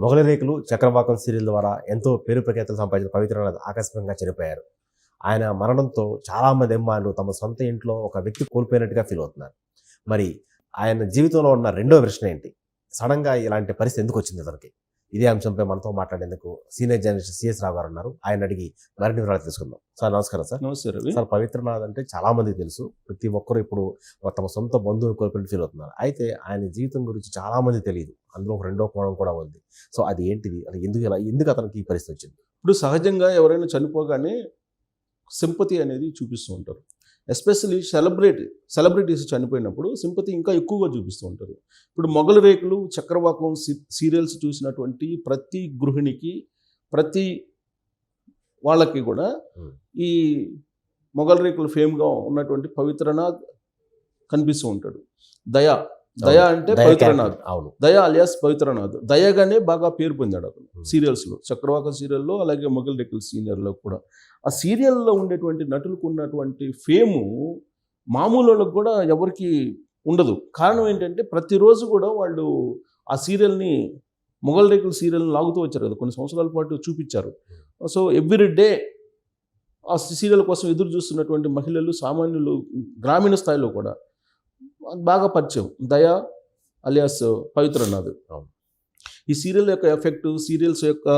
మొగలి రేకులు చక్రవాకం సీరియల్ ద్వారా ఎంతో పేరు ప్రఖ్యాతలు సంపాదించిన పవిత్రనాథ్ ఆకస్మికంగా చనిపోయారు. ఆయన మరణంతో చాలామంది అభిమానులు తమ సొంత ఇంట్లో ఒక వ్యక్తి కోల్పోయినట్టుగా ఫీల్ అవుతున్నారు. మరి ఆయన జీవితంలో ఉన్న రెండో ప్రశ్న ఏంటి? సడన్గా ఇలాంటి పరిస్థితి ఎందుకు వచ్చింది అతనికి? ఇదే అంశంపై మనతో మాట్లాడేందుకు సీనియర్ జర్నలిస్ట్ సిఎస్ రావు గారు ఉన్నారు. ఆయన అడిగి మరిన్ని వివరాలు తెలుసుకుందాం. సార్ నమస్కారం సార్. నమస్తే రవి సార్ పవిత్రనాథ్ అంటే చాలా మందికి తెలుసు. ప్రతి ఒక్కరు ఇప్పుడు తమ సొంత బంధువులు కోల్పోయిన ఫీల్ అవుతున్నారు. అయితే ఆయన జీవితం గురించి చాలా మంది తెలియదు. అందులో ఒక రెండో కోణం కూడా ఉంది. సో అది ఏంటిది? అది ఎందుకు ఇలా ఎందుకు అతనికి ఈ పరిస్థితి వచ్చింది? ఇప్పుడు సహజంగా ఎవరైనా చనిపోగానే సింపతి అనేది చూపిస్తూ ఉంటారు. ఎస్పెషల్లీ సెలబ్రిటీ సెలబ్రిటీస్ చనిపోయినప్పుడు సింపతి ఇంకా ఎక్కువగా చూపిస్తూ ఉంటారు ఇప్పుడు మొగలు రేకులు చక్రవాకం సీ- సీరియల్స్ చూసినటువంటి ప్రతి గృహిణికి ప్రతి వాళ్ళకి కూడా. ఈ మొగల్ రేకులు ఫేమ్గా ఉన్నటువంటి పవిత్రనాథ్ కనిపిస్తూ ఉంటాడు దయా దయా అంటే పవిత్రనాథ్. అవును. దయా అలియాస్ పవిత్రనాథ్. దయగానే బాగా పేరు పొందాడు అతను. సీరియల్స్లో. చక్రవాక సీరియల్లో అలాగే మొగల్ రెక్కల్ సీనియర్లో కూడా. ఆ సీరియల్లో ఉండేటువంటి నటులకు ఉన్నటువంటి ఫేము మామూలు వాళ్ళకు కూడా ఎవరికి ఉండదు. కారణం ఏంటంటే ప్రతిరోజు కూడా వాళ్ళు ఆ సీరియల్ని మొగల్ రేకుల సీరియల్ని లాగుతూ వచ్చారు కదా. కొన్ని సంవత్సరాల పాటు చూపించారు. సో ఎవ్రీ డే ఆ సీరియల్ కోసం ఎదురు చూస్తున్నటువంటి మహిళలు సామాన్యులు గ్రామీణ స్థాయిలో కూడా బాగా పరిచయం. దయా అలియాస్ పవిత్రనాథ్ అవును. ఈ సీరియల్ యొక్క ఎఫెక్ట్ సీరియల్స్ యొక్క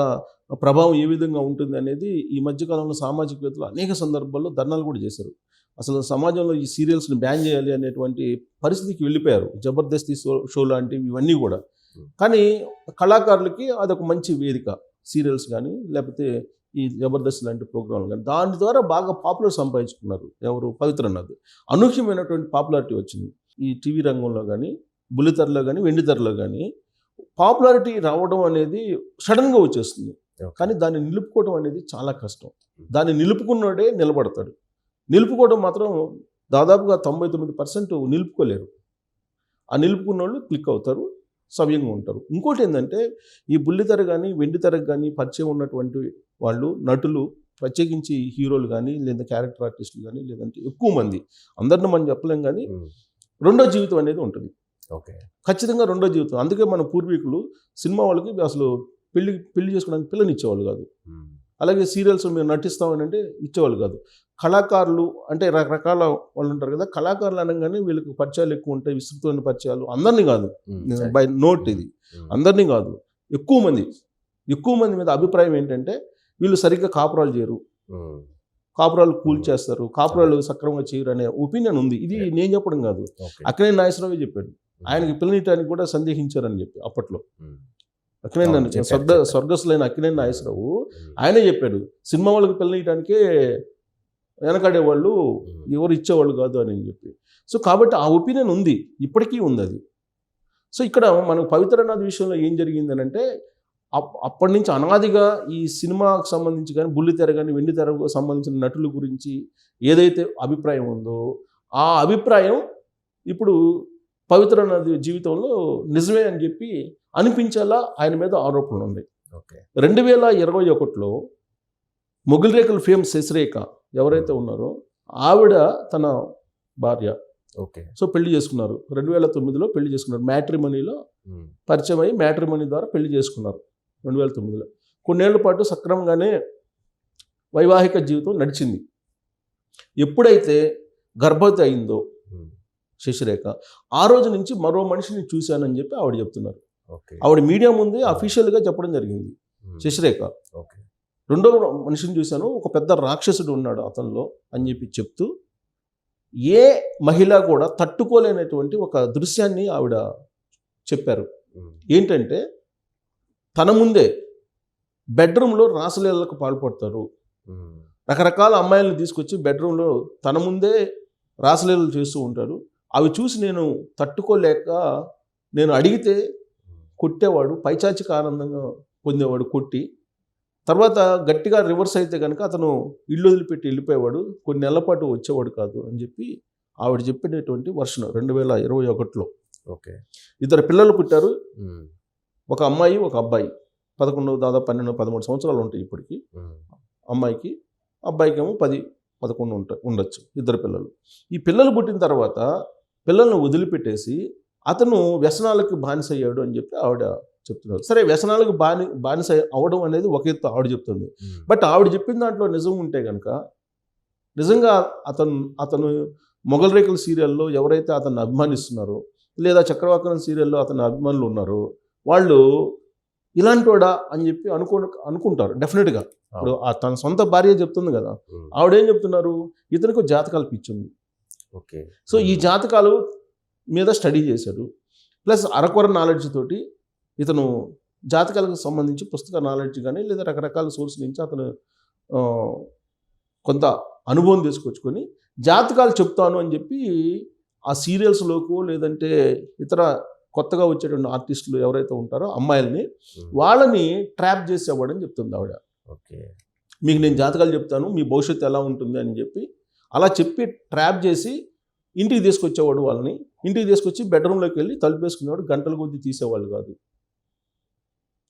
ప్రభావం ఏ విధంగా ఉంటుంది అనేది ఈ మధ్యకాలంలో సామాజికవేత్తలు అనేక సందర్భాల్లో ధర్నాలు కూడా చేశారు. అసలు సమాజంలో ఈ సీరియల్స్ని బ్యాన్ చేయాలి అనేటువంటి పరిస్థితికి వెళ్ళిపోయారు. జబర్దస్తి షో షో లాంటివి ఇవన్నీ కూడా. కానీ కళాకారులకి అదొక మంచి వేదిక సీరియల్స్ కానీ లేకపోతే ఈ జబర్దస్త్ లాంటి ప్రోగ్రాంలు కానీ. దాని ద్వారా బాగా పాపులర్ సంపాదించుకున్నారు ఎవరు? పవిత్రనాథ్ అనూహ్యమైనటువంటి పాపులారిటీ వచ్చింది. ఈ టీవీ రంగంలో కానీ బుల్లితెరలో కానీ వెండితెరలో కానీ పాపులారిటీ రావడం అనేది సడన్గా వచ్చేస్తుంది. కానీ దాన్ని నిలుపుకోవడం అనేది చాలా కష్టం. దాన్ని నిలుపుకున్నోడే నిలబడతాడు. నిలుపుకోవడం మాత్రం దాదాపుగా తొంభై తొమ్మిది పర్సెంట్ నిలుపుకోలేరు. ఆ నిలుపుకున్న వాళ్ళు క్లిక్ అవుతారు సవ్యంగా ఉంటారు. ఇంకోటి ఏంటంటే ఈ బుల్లితెర కానీ వెండితెరకు కానీ పరిచయం ఉన్నటువంటి వాళ్ళు నటులు ప్రత్యేకించి హీరోలు కానీ లేదా క్యారెక్టర్ ఆర్టిస్టులు కానీ లేదంటే ఎక్కువ మంది. అందరిని మనం చెప్పలేం కానీ. రెండో జీవితం అనేది ఉంటుంది. ఓకే. ఖచ్చితంగా రెండో జీవితం. అందుకే మన పూర్వీకులు సినిమా వాళ్ళకి అసలు పెళ్ళి పెళ్ళి చేసుకోవడానికి పిల్లని ఇచ్చేవాళ్ళు కాదు. అలాగే సీరియల్స్ మేము నటిస్తామని అంటే ఇచ్చేవాళ్ళు కాదు. కళాకారులు అంటే రకరకాల వాళ్ళు ఉంటారు కదా కళాకారులు అనగానే వీళ్ళకి పరిచయాలు ఎక్కువ ఉంటాయి విస్తృతమైన పరిచయాలు. అందరినీ కాదు. బై నోట్ ఇది. అందరినీ కాదు. ఎక్కువ మంది. ఎక్కువ మంది మీద అభిప్రాయం ఏంటంటే వీళ్ళు సరిగ్గా కాపురాలు చేయరు. కాపురాలు కూల్చేస్తారు కాపురాలు సక్రమంగా చేయరు అనే ఒపీనియన్ ఉంది. ఇది నేను చెప్పడం కాదు. అక్కడే నాగేశ్వరరావు చెప్పాడు. ఆయనకి పిల్లనియటానికి కూడా సందేహించారని చెప్పి అప్పట్లో. ఉమ్. అక్కినే అవును, చెప్పారు, స్వర్గ. స్వర్గస్థులైన అక్కినే నాగేశ్వరరావు. ఆయనే చెప్పాడు సినిమా వాళ్ళకి పిల్లనియటానికే వెనకాడేవాళ్ళు. ఎవరు ఇచ్చేవాళ్ళు కాదు అని చెప్పి. సో కాబట్టి ఆ ఒపీనియన్ ఉంది. ఇప్పటికీ ఉంది అది. సో ఇక్కడ మనకు పవిత్రనాథ్ విషయంలో ఏం జరిగింది అని అంటే అప్- అప్పటి నుంచి అనాదిగా ఈ సినిమాకు సంబంధించి కానీ బుల్లితెర కానీ వెండితెరకు సంబంధించిన నటుల గురించి ఏదైతే అభిప్రాయం ఉందో ఆ అభిప్రాయం ఇప్పుడు పవిత్రనాథ్ జీవితంలో నిజమే అని చెప్పి అనిపించేలా ఆయన మీద ఆరోపణలు ఉన్నాయి. ఓకే. రెండు వేల ఇరవై ఒకటిలో మొగిల్ ఫేమ్ శశిరేఖ ఎవరైతే ఉన్నారో ఆవిడ తన భార్య. ఓకే. సో పెళ్ళి చేసుకున్నారు. రెండు వేల తొమ్మిదిలో పెళ్ళి చేసుకున్నారు. మ్యాట్రిమనీలో. పరిచయం అయ్యి మ్యాట్రిమనీ ద్వారా పెళ్ళి చేసుకున్నారు. రెండు వేల తొమ్మిదిలో. కొన్నేళ్ళ పాటు సక్రమంగానే వైవాహిక జీవితం నడిచింది. ఎప్పుడైతే గర్భవతి అయిందో. శశిరేఖ ఆ రోజు నుంచి మరో మనిషిని చూశానని చెప్పి ఆవిడ చెప్తున్నారు. ఓకే. ఆవిడ మీడియా ముందే అఫీషియల్గా చెప్పడం జరిగింది. శశిరేఖ ఓకే. రెండో మనిషిని చూశాను. ఒక పెద్ద రాక్షసుడు ఉన్నాడు అతనిలో అని చెప్పి చెప్తూ ఏ మహిళ కూడా తట్టుకోలేనటువంటి ఒక దృశ్యాన్ని ఆవిడ చెప్పారు. ఏంటంటే తన ముందే బెడ్రూమ్లో రాసలీలకు పాల్పడతారు. రకరకాల అమ్మాయిలను తీసుకొచ్చి బెడ్రూమ్లో తన ముందే రాసలీలలు చేస్తూ ఉంటాడు అవి చూసి నేను తట్టుకోలేక నేను అడిగితే కొట్టేవాడు పైచాచిక ఆనందంగా పొందేవాడు కొట్టి తర్వాత గట్టిగా రివర్స్ అయితే కనుక అతను ఇల్లు వదిలిపెట్టి వెళ్ళిపోయేవాడు కొన్ని నెలల పాటు వచ్చేవాడు కాదు అని చెప్పి ఆవిడ చెప్పినటువంటి వర్షం రెండు వేల ఇరవై ఒకటిలో ఓకే ఇద్దరు పిల్లలు పుట్టారు. ఒక అమ్మాయి ఒక అబ్బాయి. పదకొండు దాదాపు పన్నెండు పదమూడు సంవత్సరాలు ఉంటాయి ఇప్పటికి. అమ్మాయికి అబ్బాయికి ఏమో పది పదకొండు ఉంట ఉండొచ్చు ఇద్దరు పిల్లలు. ఈ పిల్లలు పుట్టిన తర్వాత పిల్లల్ని వదిలిపెట్టేసి అతను వ్యసనాలకి బానిసయ్యాడు అని చెప్పి ఆవిడ చెప్తున్నారు. సరే వ్యసనాలకు బాని బానిస అవడం అనేది ఒక ఎత్తు ఆవిడ చెప్తుంది. బట్ ఆవిడ చెప్పిన దాంట్లో నిజం ఉంటే కనుక నిజంగా అతను అతను మొగల్ రేకుల సీరియల్లో ఎవరైతే అతన్ని అభిమానిస్తున్నారో లేదా చక్రవాకరం సీరియల్లో అతని అభిమానులు ఉన్నారో వాళ్ళు ఇలాంటోడా అని చెప్పి అనుకో అనుకుంటారు డెఫినెట్గా ఇప్పుడు ఆ తన సొంత భార్య చెప్తుంది కదా ఆవిడేం చెప్తున్నారు? ఇతనికి జాతకాలు పిచ్చింది. ఓకే. సో ఈ జాతకాలు మీద స్టడీ చేశాడు. ప్లస్ అరకొర నాలెడ్జ్ తోటి ఇతను జాతకాలకు సంబంధించి పుస్తక నాలెడ్జ్ కానీ లేదా రకరకాల సోర్స్ నుంచి అతను కొంత అనుభవం తీసుకొచ్చుకొని జాతకాలు చెప్తాను అని చెప్పి ఆ సీరియల్స్లోకి లేదంటే ఇతర కొత్తగా వచ్చేటువంటి ఆర్టిస్టులు ఎవరైతే ఉంటారో అమ్మాయిల్ని వాళ్ళని ట్రాప్ చేసేవాడని చెప్తుంది ఆవిడ. ఓకే. మీకు నేను జాతకాలు చెప్తాను మీ భవిష్యత్తు ఎలా ఉంటుంది అని చెప్పి అలా చెప్పి ట్రాప్ చేసి ఇంటికి తీసుకొచ్చేవాడు వాళ్ళని. ఇంటికి తీసుకొచ్చి బెడ్రూమ్లోకి వెళ్ళి తలుపేసుకునేవాడు గంటల కొద్దీ తీసేవాళ్ళు కాదు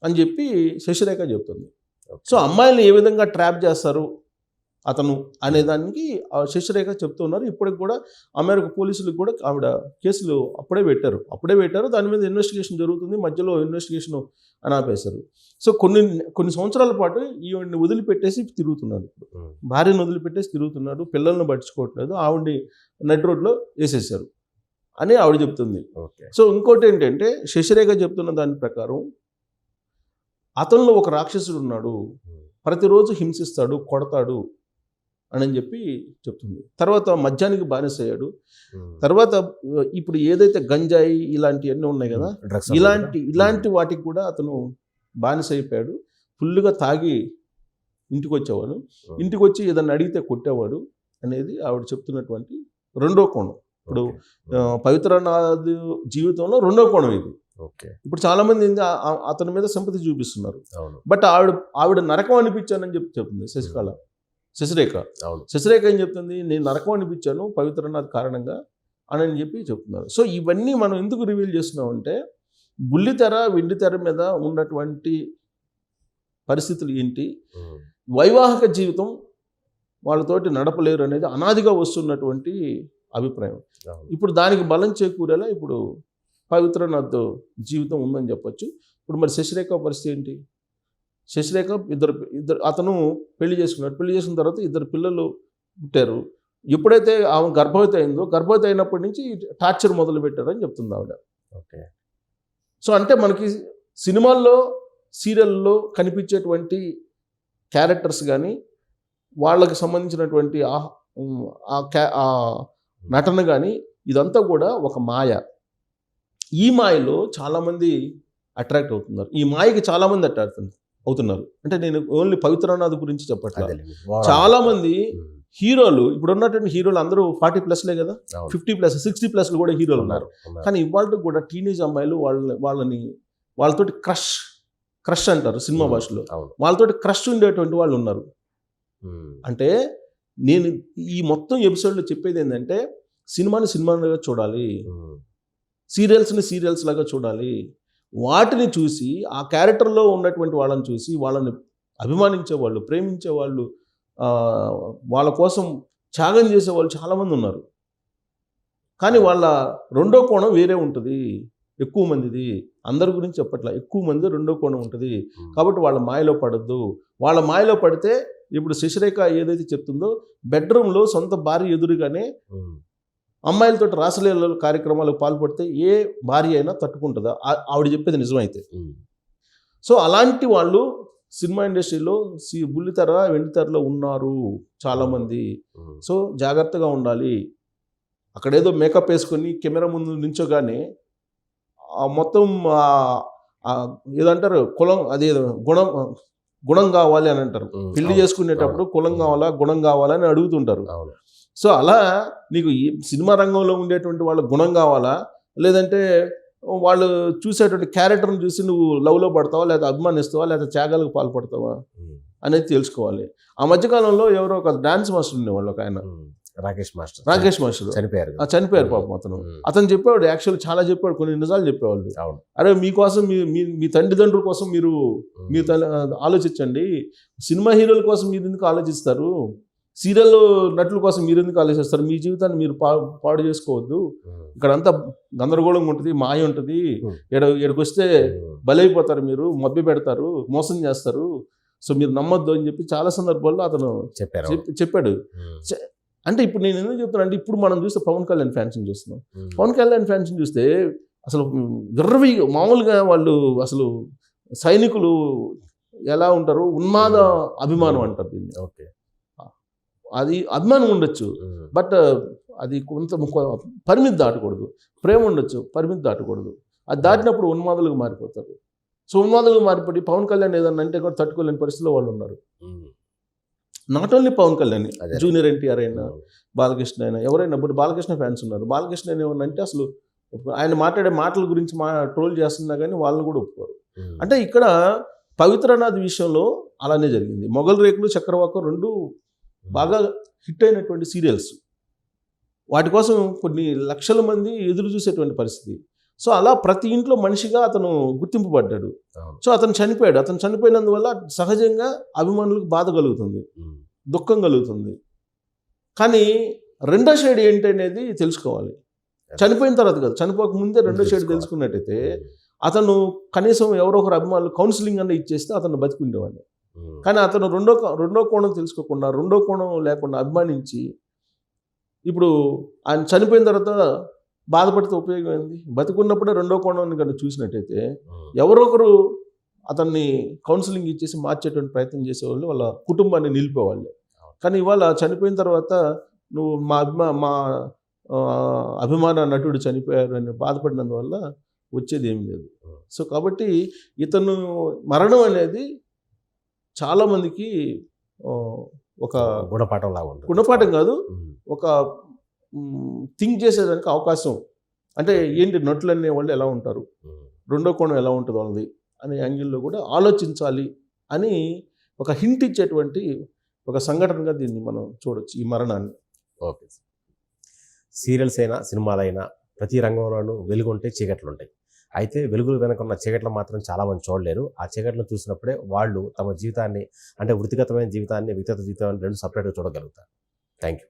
అని చెప్పి శశిరేఖ చెప్తుంది. సో అమ్మాయిల్ని ఏ విధంగా ట్రాప్ చేస్తారు? అతను అనేదానికి శశిరేఖ చెప్తున్నారు ఇప్పటికి కూడా అమెరికా పోలీసులకు కూడా ఆవిడ కేసులు అప్పుడే పెట్టారు. అప్పుడే పెట్టారు. దాని మీద ఇన్వెస్టిగేషన్ జరుగుతుంది. మధ్యలో ఇన్వెస్టిగేషన్ అని ఆపేశారు సో కొన్ని కొన్ని సంవత్సరాల పాటు ఈవిడ్ని వదిలిపెట్టేసి తిరుగుతున్నాడు. భార్యను వదిలిపెట్టేసి తిరుగుతున్నాడు. పిల్లల్ని పట్టించుకోవట్లేదు. ఆవిడ్ని నడి రోడ్లో వేసేసారు అని ఆవిడ చెప్తుంది. ఓకే. సో ఇంకోటి ఏంటంటే శశిరేఖ చెప్తున్న దాని ప్రకారం అతనిలో ఒక రాక్షసుడు ఉన్నాడు. ప్రతిరోజు హింసిస్తాడు కొడతాడు. అని చెప్పి చెప్తుంది. తర్వాత మద్యానికి బానిసయ్యాడు. తర్వాత ఇప్పుడు ఏదైతే గంజాయి ఇలాంటివన్నీ ఉన్నాయి కదా ఇలాంటి ఇలాంటి వాటికి కూడా అతను బానిస అయిపోయాడు ఫుల్గా తాగి ఇంటికి వచ్చేవాడు ఇంటికి వచ్చి ఏదన్నా అడిగితే కొట్టేవాడు అనేది ఆవిడ చెప్తున్నటువంటి రెండో కోణం. ఇప్పుడు పవిత్రనాథ్ జీవితంలో రెండో కోణం ఇది. ఓకే. ఇప్పుడు చాలా మంది అతని మీద సంపతి చూపిస్తున్నారు. బట్ ఆవిడ ఆవిడ నరకం అనిపించానని చెప్పి చెప్తుంది శశికళ. శశిరేఖ. అవును. శశిరేఖ ఏం చెప్తుంది? నేను నరకం అనిపించాను పవిత్రనాథ్ కారణంగా అని అని చెప్పి చెప్తున్నారు. సో ఇవన్నీ మనం ఎందుకు రివీల్ చేస్తున్నామంటే బుల్లితెర వెండితెర మీద ఉన్నటువంటి పరిస్థితులు ఏంటి. వైవాహిక జీవితం వాళ్ళతోటి నడపలేరు అనేది అనాదిగా వస్తున్నటువంటి అభిప్రాయం. ఇప్పుడు దానికి బలం చేకూరేలా ఇప్పుడు పవిత్రనాథ్ జీవితం ఉందని చెప్పొచ్చు. ఇప్పుడు మరి శశిరేఖ పరిస్థితి ఏంటి? శశిరేఖ ఇద్దరు ఇద్దరు అతను పెళ్ళి చేసుకున్నాడు. పెళ్ళి చేసుకున్న తర్వాత ఇద్దరు పిల్లలు పుట్టారు. ఎప్పుడైతే ఆమె గర్భవతి అయిందో గర్భవతి అయినప్పటి నుంచి టార్చర్ మొదలు పెట్టారని చెప్తుంది ఆవిడ. ఓకే. సో అంటే మనకి సినిమాల్లో సీరియల్లో కనిపించేటువంటి క్యారెక్టర్స్ కానీ వాళ్ళకి సంబంధించినటువంటి ఆ నటన కానీ ఇదంతా కూడా ఒక మాయ. ఈ మాయలో చాలామంది అట్రాక్ట్ అవుతున్నారు. ఈ మాయకి చాలామంది అట్రాక్ట్ అవుతున్నారు. అంటే నేను ఓన్లీ పవిత్రనాథ్ గురించి చెప్పట్లేదు చాలా మంది. హీరోలు ఇప్పుడు ఉన్నటువంటి హీరోలు అందరూ ఫార్టీ ప్లస్లే కదా. ఫిఫ్టీ ప్లస్ సిక్స్టీ ప్లస్ కూడా హీరోలు ఉన్నారు. కానీ ఇవాళ కూడా టీనేజ్ అమ్మాయిలు వాళ్ళ వాళ్ళని వాళ్ళతోటి క్రష్ క్రష్ అంటారు సినిమా. భాషలో వాళ్ళతోటి క్రష్ ఉండేటువంటి వాళ్ళు ఉన్నారు. అంటే నేను ఈ మొత్తం ఎపిసోడ్లో చెప్పేది ఏంటంటే సినిమాని సినిమాగా చూడాలి. సీరియల్స్ని సీరియల్స్ లాగా చూడాలి వాటిని చూసి ఆ క్యారెక్టర్లో ఉన్నటువంటి వాళ్ళని చూసి వాళ్ళని అభిమానించే వాళ్ళు ప్రేమించే వాళ్ళు కోసం త్యాగం చేసే వాళ్ళు చాలామంది ఉన్నారు. కానీ వాళ్ళ రెండో కోణం వేరే ఉంటుంది. ఎక్కువ మందిది. అందరి గురించి చెప్పట్లా. ఎక్కువ మంది రెండో కోణం ఉంటుంది. కాబట్టి వాళ్ళ మాయలో పడద్దు. వాళ్ళ మాయలో పడితే ఇప్పుడు శశిరేఖ ఏదైతే చెప్తుందో బెడ్రూమ్లో సొంత భార్య ఎదురుగానే. అమ్మాయిలతో రాసలీల కార్యక్రమాలకు పాల్పడితే ఏ భార్య అయినా తట్టుకుంటుందా? ఆవిడ చెప్పేది నిజమైతే. సో అలాంటి వాళ్ళు సినిమా ఇండస్ట్రీలో సి బుల్లితెర వెండితెరలో ఉన్నారు చాలామంది. సో జాగ్రత్తగా ఉండాలి. అక్కడేదో మేకప్ వేసుకొని కెమెరా ముందు నించోగానే మొత్తం ఏదంటారు? కులం అది గుణం గుణం కావాలి అని అంటారు. పెళ్ళి. చేసుకునేటప్పుడు కులం కావాలా గుణం కావాలా అని అడుగుతుంటారు. సో అలా నీకు ఈ సినిమా రంగంలో ఉండేటువంటి వాళ్ళ గుణం కావాలా? లేదంటే వాళ్ళు చూసేటువంటి క్యారెక్టర్ని చూసి నువ్వు లవ్లో పడతావా? లేదా అభిమానిస్తావా? లేదా త్యాగాలకు పాల్పడతావా. అనేది తెలుసుకోవాలి. ఆ మధ్యకాలంలో ఎవరో ఒక డాన్స్ మాస్టర్ ఉండేవాళ్ళు ఒక ఆయన. రాకేష్ మాస్టర్. రాకేష్ మాస్టర్. చనిపోయారు ఆ చనిపోయారు పాపం అతను. అతను చెప్పేవాడు యాక్చువల్ చాలా చెప్పాడు కొన్ని నిజాలు చెప్పేవాళ్ళు. అవును. అరే మీకోసం మీ మీ మీ తల్లిదండ్రుల కోసం మీరు. మీ ఆలోచించండి. సినిమా హీరోల కోసం మీరు ఎందుకు ఆలోచిస్తారు? సీరియల్ నటుల కోసం మీరు ఎందుకు ఆలోచిస్తారు? మీ జీవితాన్ని మీరు పా పాడు చేసుకోవద్దు. ఇక్కడ అంతా గందరగోళంగా ఉంటుంది మాయ ఉంటుంది. ఎడ ఎక్కడికి వస్తే బలైపోతారు మీరు మభ్య పెడతారు మోసం చేస్తారు. సో మీరు నమ్మొద్దు అని చెప్పి చాలా సందర్భాల్లో అతను చెప్పారు. చెప్పి- చెప్పాడు. అంటే ఇప్పుడు నేను ఎందుకు చెప్తున్నా అంటే ఇప్పుడు మనం చూస్తే పవన్ కళ్యాణ్ ఫ్యాన్స్ని చూస్తున్నాం. పవన్ కళ్యాణ్ ఫ్యాన్స్ని చూస్తే అసలు విర్రవి మామూలుగా వాళ్ళు అసలు సైనికులు ఎలా ఉంటారు? ఉన్మాద అభిమానం అంటారు దీన్ని. ఓకే. అది అభిమానం ఉండొచ్చు. బట్ అది కొంత పరిమితి దాటకూడదు. ప్రేమ ఉండొచ్చు పరిమితి దాటకూడదు. అది దాటినప్పుడు ఉన్మాదులుగా మారిపోతారు. సో ఉన్మాదులుగా మారిపోయి పవన్ కళ్యాణ్ ఏదన్నా అంటే కూడా తట్టుకోలేని పరిస్థితిలో వాళ్ళు ఉన్నారు. Not only Pawan Kalyan. Junior NTR అయినా బాలకృష్ణ అయినా ఎవరైనా ఇప్పుడు బాలకృష్ణ ఫ్యాన్స్ ఉన్నారు. బాలకృష్ణ ఏమన్నా అంటే అసలు ఆయన మాట్లాడే మాటల గురించి మా ట్రోల్ చేస్తున్నా కానీ వాళ్ళని కూడా ఒప్పుకోరు. అంటే ఇక్కడ పవిత్రనాథ్ విషయంలో అలానే జరిగింది. మొఘల్ రేకులు చక్రవాకం రెండు బాగా హిట్ అయినటువంటి సీరియల్స్. వాటి కోసం కొన్ని లక్షల మంది ఎదురు చూసేటువంటి పరిస్థితి. సో అలా ప్రతి ఇంట్లో మనిషిగా అతను గుర్తింపబడ్డాడు. సో అతను చనిపోయాడు. అతను చనిపోయినందువల్ల సహజంగా అభిమానులకు బాధ కలుగుతుంది. దుఃఖం కలుగుతుంది. కానీ రెండో షేడ్ ఏంటి అనేది తెలుసుకోవాలి చనిపోయిన తర్వాత కాదు చనిపోక ముందే రెండో షేడ్. తెలుసుకున్నట్టయితే అతను కనీసం ఎవరో ఒకరు అభిమానులు కౌన్సిలింగ్ అన్న ఇచ్చేస్తే అతను బతికుండేవాడిని. కానీ అతను రెండో రెండో కోణం తెలుసుకోకుండా రెండో కోణం లేకుండా అభిమానించి ఇప్పుడు ఆయన చనిపోయిన తర్వాత బాధపడితే ఉపయోగం ఏంది? బతికున్నప్పుడే రెండో కోణాన్ని కనుక చూసినట్టయితే ఎవరొకరు అతన్ని కౌన్సిలింగ్ ఇచ్చేసి మార్చేటువంటి ప్రయత్నం చేసేవాళ్ళు వాళ్ళ కుటుంబాన్ని నిలిపేవాళ్ళే. కానీ ఇవాళ చనిపోయిన తర్వాత నువ్వు మా అభిమా మా అభిమాన నటుడు చనిపోయారు అని బాధపడినందువల్ల వచ్చేది ఏమి లేదు. సో కాబట్టి ఇతను మరణం అనేది చాలామందికి ఒక గుణపాఠం లాగా ఉంటుంది. గుణపాఠం కాదు. ఒక థింక్ చేసేదానికి అవకాశం. అంటే ఏంటి నటులు అనే వాళ్ళు ఎలా ఉంటారు. రెండో కోణం ఎలా ఉంటుంది వాళ్ళది అనే యాంగిల్లో కూడా ఆలోచించాలి అని ఒక హింట్ ఇచ్చేటువంటి ఒక సంఘటనగా దీన్ని మనం చూడొచ్చు ఈ మరణాన్ని. ఓకే సీరియల్స్ అయినా సినిమాలైనా ప్రతి రంగంలోనూ వెలుగుంటే చీకట్లు ఉంటాయి అయితే వెలుగులు వెనకున్న చీకట్లు మాత్రం చాలామంది చూడలేరు. ఆ చీకట్లను చూసినప్పుడే వాళ్ళు తమ జీవితాన్ని అంటే వృత్తిగతమైన జీవితాన్ని వ్యక్తిగత జీవితాన్ని రెండు సపరేట్గా చూడగలుగుతారు. Thank you